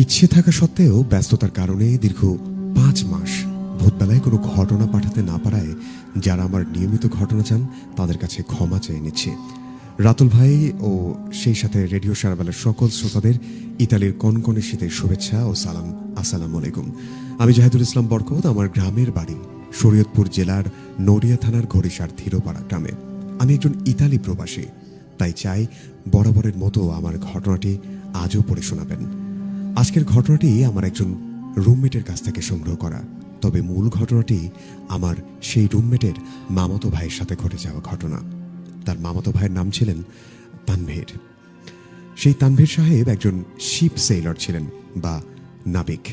ইচ্ছে থাকা সত্ত্বেও ব্যস্ততার কারণে দীর্ঘ পাঁচ মাস ভোরবেলায় কোনো ঘটনা পাঠাতে না পারায় যারা আমার নিয়মিত ঘটনা চান তাদের কাছে ক্ষমা চেয়ে নিচ্ছে। রাতুল ভাই ও সেই সাথে রেডিও সারাবেলার সকল শ্রোতাদের ইতালির কনকনে শীতের শুভেচ্ছা ও সালাম। আসসালাম আলাইকুম। আমি জাহিদুল ইসলাম বরকত, আমার গ্রামের বাড়ি, শরীয়তপুর জেলার নড়িয়া থানার ঘড়িসার ধীরপাড়া গ্রামে। আমি একজন ইতালি প্রবাসী, তাই চাই বরাবরের মতো আমার ঘটনাটি আজও পড়ে শোনাবেন। আজকের ঘটনাটি আমার একজন রুমমেটের কাছ থেকে সংগ্রহ করা। তবে মূল ঘটনাটি আমার সেই রুমমেটের মামাতো ভাইয়ের সাথে ঘটে যাওয়া ঘটনা। তার মামাতো ভাইয়ের নাম ছিলেন তানভীর। সেই তানভীর সাহেব একজন শিপ সেইলর ছিলেন বা নাবিক।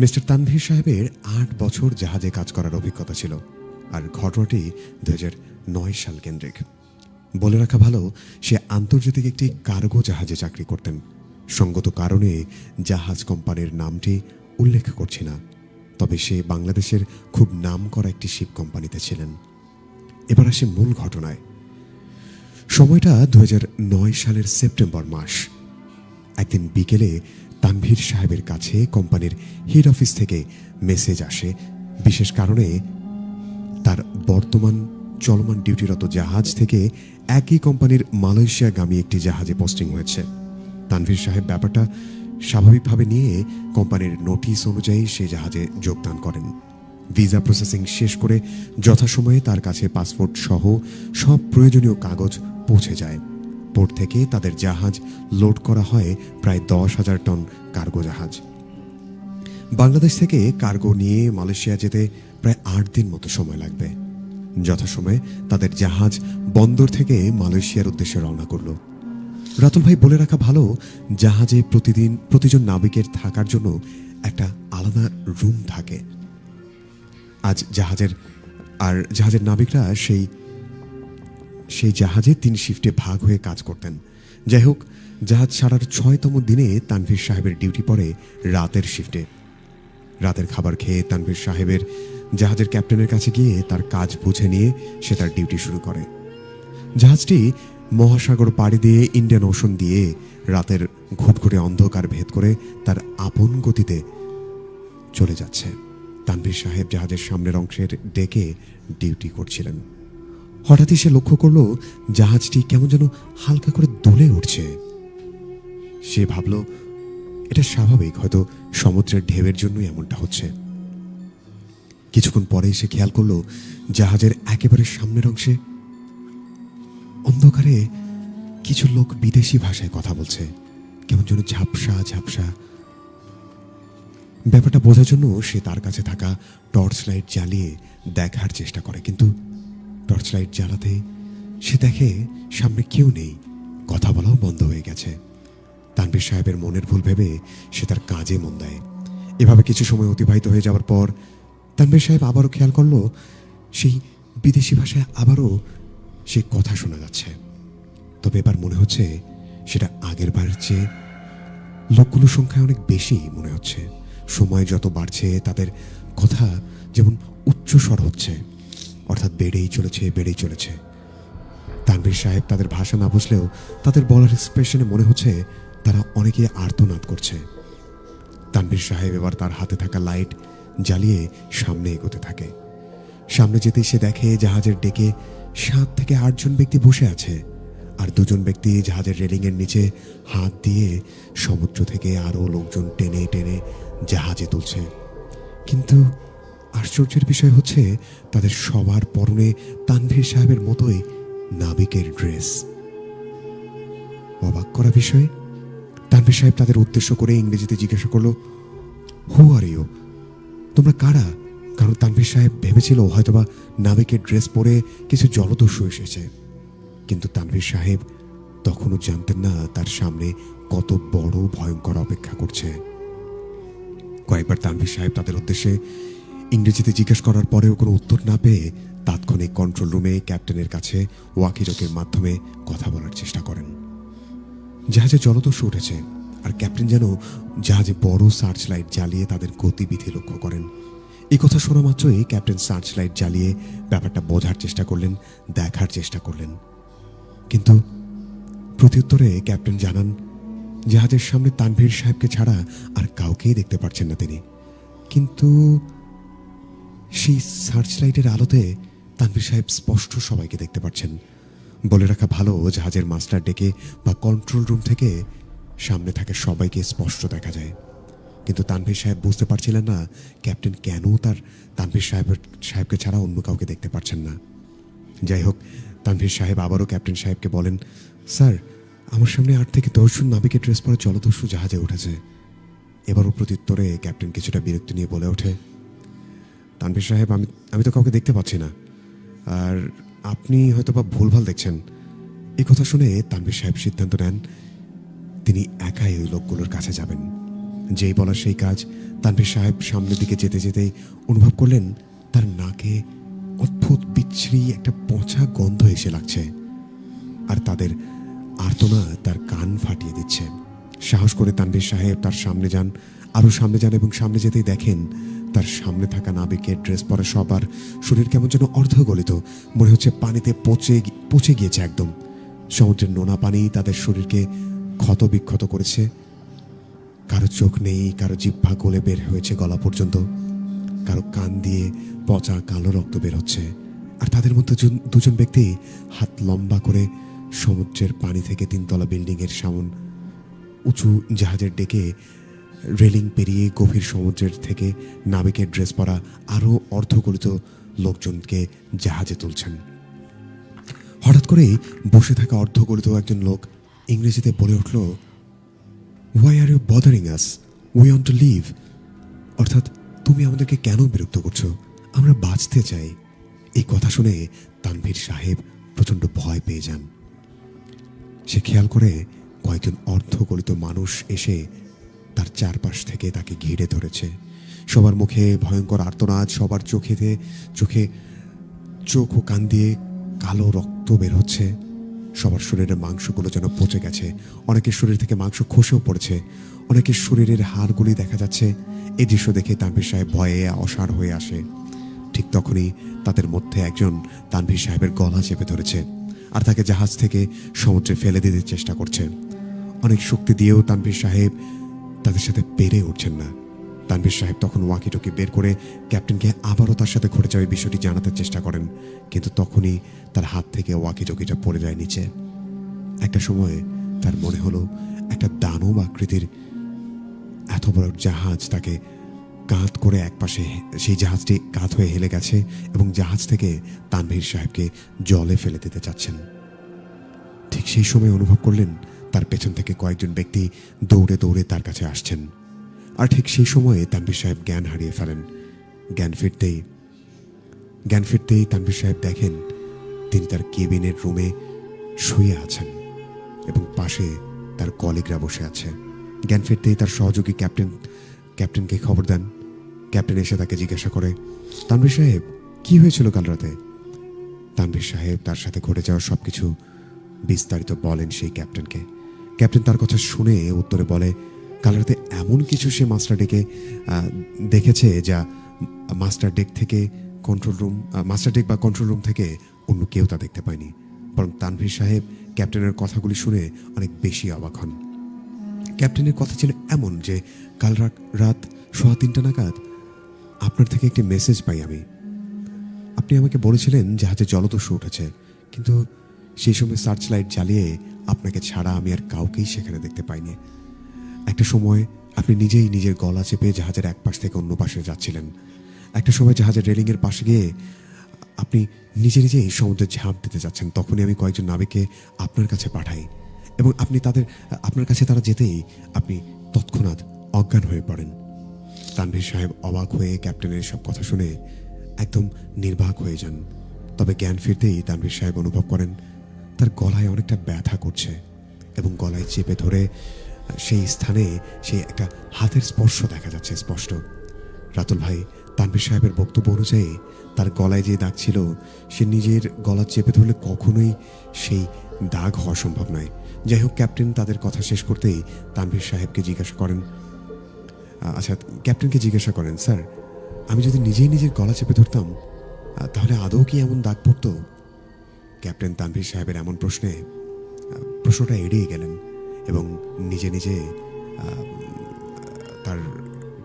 মিস্টার তানভীর সাহেবের আট বছর জাহাজে কাজ করার অভিজ্ঞতা ছিল আর ঘটনাটি দু নয় সাল কেন্দ্রিক। বলে রাখা ভালো, সে আন্তর্জাতিক একটি কার্গো জাহাজে চাকরি করতেন। সঙ্গত কারণে জাহাজ কোম্পানির নামটি উল্লেখ করছি না, তবে সে বাংলাদেশের খুব নাম করা একটি শিপ কোম্পানিতে ছিলেন। এবার আসে মূল ঘটনায়। সময়টা দু সালের সেপ্টেম্বর মাস। একদিন বিকেলে তানভীর সাহেবের কাছে কোম্পানির হেড অফিস থেকে মেসেজ আসে, বিশেষ কারণে তার বর্তমান চলমান ডিউটিরত জাহাজ থেকে একই কোম্পানির মালয়েশিয়াগামী একটি জাহাজে পোস্টিং হয়েছে। তানভীর সাহেব ব্যাপারটা স্বাভাবিকভাবে নিয়ে কোম্পানির নোটিশ অনুযায়ী সে জাহাজে যোগদান করেন। ভিসা প্রসেসিং শেষ করে যথাসময়ে তার কাছে পাসপোর্ট সহ সব প্রয়োজনীয় কাগজ পৌঁছে যায়। পোর্ট থেকে তাদের জাহাজ লোড করা হয় প্রায় দশ হাজার টন কার্গো জাহাজ। বাংলাদেশ থেকে কার্গো নিয়ে মালয়েশিয়া যেতে প্রায় আট দিন মতো সময় লাগবে। যথাসময়ে তাদের জাহাজ বন্দর থেকে মালয়েশিয়ার উদ্দেশ্যে রওনা করল। রাতুল ভাই, বলে রাখা ভালো, জাহাজে প্রতিদিন প্রতিজন নাবিকের থাকার জন্য একটা আলাদা রুম থাকে। আজ জাহাজের, আর জাহাজের নাবিকরা সেই সেই জাহাজে তিন শিফটে ভাগ হয়ে কাজ করতেন। যাই হোক, জাহাজ ছাড়ার ছয়তম দিনে তানভীর সাহেবের ডিউটি পড়ে রাতের শিফটে রাতের খাবার খেয়ে তানভীর সাহেবের জাহাজের ক্যাপ্টেনের কাছে গিয়ে তার কাজ বুঝে নিয়ে সে তার ডিউটি শুরু করে। জাহাজটি মহাসাগর পাড়ি দিয়ে ইন্ডিয়ান ওশন দিয়ে রাতের ঘুটঘুটে অন্ধকার ভেদ করে তার আপন গতিতে চলে যাচ্ছে। তানভীর সাহেব জাহাজের সামনের অংশের ডেকে ডিউটি করছিলেন। হঠাৎই সে লক্ষ্য করল, জাহাজটি কেমন যেন হালকা করে দুলে উঠছে। সে ভাবল, এটা স্বাভাবিক, হয়তো সমুদ্রের ঢেউয়ের জন্যই এমনটা হচ্ছে। কিছুক্ষণ পরেই সে খেয়াল করল, জাহাজের একেবারে সামনের অংশে অন্ধকারে কিছু লোক বিদেশি ভাষায় কথা বলছে। কেমন যেন ঝাপসা ঝাপসা। ব্যাপারটা বোঝার জন্য সে তার কাছে থাকা টর্চ লাইট জ্বালিয়ে দেখার চেষ্টা করে, কিন্তু টর্চ লাইট জ্বালাতে সে দেখে সামনে কেউ নেই। কথা বলাও বন্ধ হয়ে গেছে। তানবীর সাহেবের মনের ভুল ভেবে সে তার কাজে মন দেয়। এভাবে কিছু সময় অতিবাহিত হয়ে যাওয়ার পর তানবীর সাহেব আবারও খেয়াল করল, সেই বিদেশি ভাষায় আবারও সে কথা শোনা যাচ্ছে। তবে এবার মনে হচ্ছে সেটা আগের বারের চেয়ে লোকগুলোর সংখ্যা অনেক বেশি মনে হচ্ছে। সময় যত বাড়ছে, তাদের কথা যেমন উচ্চস্বর হচ্ছে, অর্থাৎ বেড়েই চলেছে বেড়েই চলেছে। তানভীর সাহেব তাদের ভাষা না বুঝলেও তাদের বলার এক্সপ্রেশনে মনে হচ্ছে তারা অনেকে আর্তনাদ করছে। তানভীর সাহেব এবার তার হাতে থাকা লাইট জ্বালিয়ে সামনে এগোতে থাকে। সামনে যেতেই সে দেখে জাহাজের ডেকে সাত থেকে আটজন ব্যক্তি বসে আছে, আর দুজন ব্যক্তি জাহাজের রেলিংয়ের নিচে হাত দিয়ে সমুদ্র থেকে আরও লোকজন টেনে টেনে জাহাজে তুলছে। কিন্তু আশ্চর্যের বিষয় হচ্ছে, তাদের সবার পরনে তানভীর সাহেবের মতোই নাবিকের ড্রেস। অবাক করা বিষয়, তানভীর সাহেব তাদের উদ্দেশ্য করে ইংরেজিতে জিজ্ঞাসা করল হু আর ইউ তোমরা কারা? কারণ তানভীর সাহেব ভেবেছিল হয়তোবা নাবিকের ড্রেস পরে কিছু জলদস্যু এসেছে। কিন্তু তানভীর সাহেব তখনও জানতেন না তার সামনে কত বড় ভয়ঙ্কর অপেক্ষা করছে। কয়েকবার তানভীর সাহেব তাদের উদ্দেশ্যে ইংরেজিতে জিজ্ঞেস করার পরেও কোনো উত্তর না পেয়ে তাৎক্ষণিক কন্ট্রোল রুমে ক্যাপ্টেনের কাছে ওয়াকিরকের মাধ্যমে কথা বলার চেষ্টা করেন। জাহাজে জলদস্যু উঠেছে আর ক্যাপ্টেন যেন জাহাজে বড় সার্চ লাইট জ্বালিয়ে তাদের গতিবিধি লক্ষ্য করেন। এই কথা শোনা মাত্রই ক্যাপ্টেন সার্চ লাইট জ্বালিয়ে ব্যাপারটা বোঝার চেষ্টা করলেন, দেখার চেষ্টা করলেন। কিন্তু প্রত্যুত্তরে ক্যাপ্টেন জানান, জাহাজের সামনে তানভীর সাহেবকে ছাড়া আর কাউকেই দেখতে পাচ্ছেন না তিনি। কিন্তু সেই সার্চ লাইটের আলোতে তানভীর সাহেব স্পষ্ট সবাইকে দেখতে পাচ্ছেন। বলে রাখা ভালো, জাহাজের মাস্টার ডেকে বা কন্ট্রোল রুম থেকে সামনে থাকে সবাইকে স্পষ্ট দেখা যায়। কিন্তু তানভীর সাহেব বুঝতে পারছিলেন না ক্যাপ্টেন কেন তার তানভীর সাহেবের সাহেবকে ছাড়া অন্য কাউকে দেখতে পাচ্ছেন না। যাই হোক, তানভীর সাহেব আবারও ক্যাপ্টেন সাহেবকে বলেন, স্যার, আমার সামনে আট থেকে দশজন নাবিকের ড্রেস পরা জলদস্যু জাহাজে উঠেছে। এবারও প্রত্যুত্তরে ক্যাপ্টেন কিছুটা বিরক্তি নিয়ে বলে ওঠে, তানভীর সাহেব, আমি আমি তো কাউকে দেখতে পাচ্ছি না। আর আপনি হয়তো বা ভুলভাল দেখছেন। এই কথা শুনে তানভীর সাহেব সিদ্ধান্ত নেন, তিনি একাই ওই লোকগুলোর কাছে যাবেন। যেই বলার সেই কাজ। তানভীর সাহেব সামনের দিকে যেতে যেতেই অনুভব করলেন, তার নাকে অদ্ভুত বিচ্ছিরি একটা পচা গন্ধ এসে লাগছে। আর তাদের আর্তনা তার কান ফাটিয়ে দিচ্ছে। সাহস করে তানভীর সাহেব তার সামনে যান, আরও সামনে যান এবং সামনে যেতেই দেখেন, তার সামনে থাকা নাবিকের ড্রেস পরা সবার শরীর কেমন যেন অর্ধগলিত, মনে হচ্ছে পানিতে পচে পচে গিয়েছে একদম। সমুদ্রের নোনা পানি তাদের শরীরকে ক্ষত বিক্ষত করেছে। কারও চোখ নেই, কারও জিহ্বা গলে বের হয়েছে গলা পর্যন্ত। কারও কান দিয়ে পচা কালো রক্ত বের হচ্ছে। আর তাদের মধ্যে জন- দুজন ব্যক্তি হাত লম্বা করে সমুদ্রের পানি থেকে তিনতলা বিল্ডিংয়ের সামন উঁচু জাহাজের ডেকে রেলিং পেরিয়ে গভীর সমুদ্রের থেকে নাবিকের ড্রেস পরা আরও অর্ধগলিত লোকজনকে জাহাজে তুলছেন। হঠাৎ করেই বসে থাকা অর্ধগলিত একজন লোক ইংরেজিতে বলে উঠল why are you bothering us we want to live অর্থাৎ তুমি আমাদেরকে কেন বিরক্ত করছ? আমরা বাঁচতে চাই। এই কথা শুনে তানভীর সাহেব প্রচণ্ড ভয় পেয়ে যান। সে খেয়াল করে কয়েকজন অর্ধগলিত মানুষ এসে তার চারপাশ থেকে তাকে ঘিরে ধরেছে। সবার মুখে ভয়ঙ্কর আর্তনাদ, সবার চোখেতে চোখে চোখ ও কান দিয়ে কালো রক্ত বের হচ্ছে। সবার শরীরের মাংসগুলো যেন পচে গেছে। অনেকের শরীর থেকে মাংস খসেও পড়েছে। অনেকের শরীরের হাড়গুলি দেখা যাচ্ছে। এই দৃশ্য দেখে তানভীর সাহেব ভয়ে অসাড় হয়ে আসে। ঠিক তখনই তাদের মধ্যে একজন তানভীর সাহেবের গলা চেপে ধরেছে আর তাকে জাহাজ থেকে সমুদ্রে ফেলে দিতে চেষ্টা করছে। অনেক শক্তি দিয়েও তানভীর সাহেব তাদের সাথে পেরে উঠছেন না। তানভীর সাহেব তখন ওয়াকিটকি বের করে ক্যাপ্টেনকে আবারও তার সাথে ঘটে যাওয়া বিষয়টি জানাতে চেষ্টা করেন। কিন্তু তখনই তার হাত থেকে ওয়াকিটকিটা পড়ে যায় নিচে। একটা সময়ে তার মনে হলো একটা দানব আকৃতির এত বড় জাহাজ তাকে কাঁধ করে একপাশে সেই জাহাজটি কাঁধ হয়ে হেলে গেছে এবং জাহাজ থেকে তানভীর সাহেবকে জলে ফেলে দিতে চাচ্ছেন। ঠিক সেই সময় অনুভব করলেন তার পেছন থেকে কয়েকজন ব্যক্তি দৌড়ে দৌড়ে তার কাছে আসছেন। আর ঠিক সেই সময়ে তানভীর সাহেব জ্ঞান হারিয়ে ফেলেন। জ্ঞান ফিরতেই জ্ঞান ফিরতেই তানভীর সাহেব দেখেন তিনি তার কেবিনের রুমে শুয়ে আছেন এবং পাশে তার কলিগরা বসে আছে। জ্ঞান ফিরতেই তার সহযোগী ক্যাপ্টেন, ক্যাপ্টেনকে খবর দেন। ক্যাপ্টেন এসে তাকে জিজ্ঞাসা করে, তানভীর সাহেব, কি হয়েছিল কাল রাতে? তানভীর সাহেব তার সাথে ঘটে যাওয়া সব কিছু বিস্তারিত বলেন সেই ক্যাপ্টেনকে। ক্যাপ্টেন তার কথা শুনে উত্তরে বলে কাল রাতে এমন কিছু সে মাস্টার ডেকে দেখেছে যা মাস্টার ডেক থেকে কন্ট্রোল রুম মাস্টার ডেক বা কন্ট্রোল রুম থেকে অন্য কেউ তা দেখতে পায়নি। বরং তানভীর সাহেব ক্যাপ্টেনের কথাগুলি শুনে অনেক বেশি অবাক হন। ক্যাপ্টেনের কথা ছিল এমন যে, কাল রাত রাত সোয়া তিনটা নাগাদ আপনার থেকে একটি মেসেজ পাই আমি। আপনি আমাকে বলেছিলেন জাহাজে জলদস্যু উঠেছে, কিন্তু সেই সময় সার্চ লাইট জ্বালিয়ে আপনাকে ছাড়া আমি আর কাউকেই সেখানে দেখতে পাইনি। একটা সময় আপনি নিজেই নিজের গলা চেপে জাহাজের এক পাশ থেকে অন্য পাশে যাচ্ছিলেন। একটা সময় জাহাজের রেলিংয়ের পাশে গিয়ে আপনি নিজে নিজেই সমুদ্রে ঝাঁপ দিতে যাচ্ছেন। তখনই আমি কয়েকজন নাবিককে আপনার কাছে পাঠাই এবং আপনি তাদের, আপনার কাছে তারা যেতেই আপনি তৎক্ষণাৎ অজ্ঞান হয়ে পড়েন। তানভীর সাহেব অবাক হয়ে ক্যাপ্টেনের সব কথা শুনে একদম নির্বাক হয়ে যান। তবে জ্ঞান ফিরতেই তানভীর সাহেব অনুভব করেন, তার গলায় অনেকটা ব্যথা করছে এবং গলায় চেপে ধরে সেই স্থানে সেই একটা হাতের স্পর্শ দেখা যাচ্ছে স্পষ্ট। রাতুল ভাই তানভীর সাহেবের বক্তব্য অনুযায়ী তার গলায় যে দাগ ছিল, সে নিজের গলা চেপে ধরলে কখনোই সেই দাগ হওয়া সম্ভব নয়। যাই হোক, ক্যাপ্টেন তাদের কথা শেষ করতেই তানভীর সাহেবকে জিজ্ঞাসা করেন। আচ্ছা ক্যাপ্টেনকে জিজ্ঞাসা করেন, স্যার, আমি যদি নিজেই নিজের গলা চেপে ধরতাম তাহলে আদৌ কি এমন দাগ পড়তো? ক্যাপ্টেন তানভীর সাহেবের এমন প্রশ্নে প্রশ্নটা এড়িয়ে গেলেন। এবং নিজে নিজে তার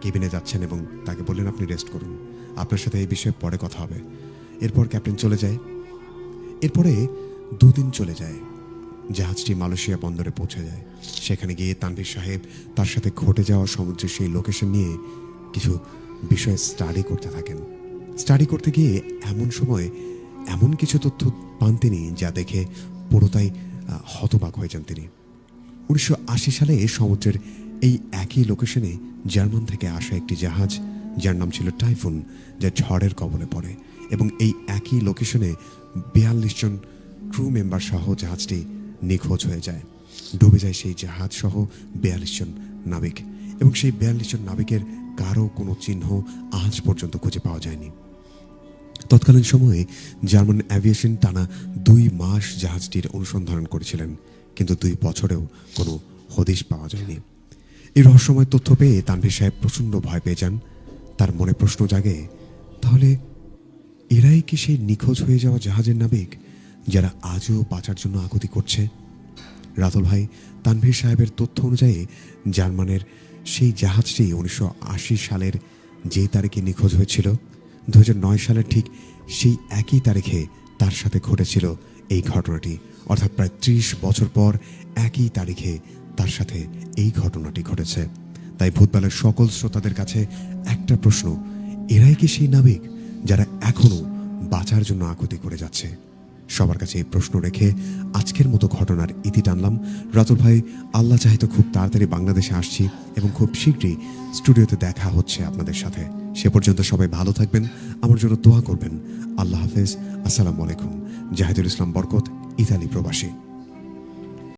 কেবিনে যাচ্ছেন এবং তাকে বললেন, আপনি রেস্ট করুন। আপনার সাথে এই বিষয়ে পরে কথা হবে। এরপর ক্যাপ্টেন চলে যায়। এরপরে দুদিন চলে যায়। জাহাজটি মালয়েশিয়া বন্দরে পৌঁছে যায়। সেখানে গিয়ে তানভীর সাহেব তার সাথে ঘটে যাওয়া সমুদ্রের সেই লোকেশন নিয়ে কিছু বিষয়ে স্টাডি করতে থাকেন। স্টাডি করতে গিয়ে এমন সময় এমন কিছু তথ্য পান তিনি যা দেখে পুরোটাই হতবাক হয়ে যান তিনি। উনিশশো আশি সালে সমুদ্রের এই একই লোকেশনে জার্মান থেকে আসা একটি জাহাজ, যার নাম ছিল টাইফুন, যা ঝড়ের কবলে পড়ে এবং এই একই লোকেশনে বিয়াল্লিশ জন ক্রু মেম্বার সহ জাহাজটি নিখোঁজ হয়ে যায়। ডুবে যায় সেই জাহাজ সহ বিয়াল্লিশ জন নাবিক এবং সেই বিয়াল্লিশ জন নাবিকের কারও কোনো চিহ্ন আজ পর্যন্ত খুঁজে পাওয়া যায়নি। তৎকালীন সময়ে জার্মান অ্যাভিয়েশন টানা দুই মাস জাহাজটির অনুসন্ধান করেছিলেন। কিন্তু দুই বছরেও কোনো হদিশ পাওয়া যায়নি। এই রহস্যময় তথ্য পেয়ে তানভীর সাহেব প্রচণ্ড ভয় পেয়ে যান। তার মনে প্রশ্ন জাগে, তাহলে এরাই কি সেই নিখোঁজ হয়ে যাওয়া জাহাজের নাবিক, যারা আজও বাঁচার জন্য আকুতি করছে? রাতুল ভাই, তানভীর সাহেবের তথ্য অনুযায়ী জার্মানের সেই জাহাজটি উনিশশো আশি সালের যেই তারিখে নিখোঁজ হয়েছিল দু হাজার নয় সালের ঠিক সেই একই তারিখে তার সাথে ঘটেছিল এই ঘটনাটি। অর্থাৎ প্রায় ত্রিশ বছর পর একই তারিখে তার সাথে এই ঘটনাটি ঘটেছে। তাই ভূতবালের সকল শ্রোতাদের কাছে একটা প্রশ্ন, এরাই কি সেই নাবিক যারা এখনও বাঁচার জন্য আকুতি করে যাচ্ছে? সবার কাছে এই প্রশ্ন রেখে আজকের মতো ঘটনার ইতি টানলাম। রাতুল ভাই, আল্লাহ চাহিত খুব তাড়াতাড়ি বাংলাদেশে আসছি এবং খুব শীঘ্রই স্টুডিওতে দেখা হচ্ছে আপনাদের সাথে। সে পর্যন্ত সবাই ভালো থাকবেন। আমার জন্য দোয়া করবেন। আল্লাহ হাফেজ। আসসালামু আলাইকুম। জাহিদুল ইসলাম বরকত, ইতালি প্রবাসী।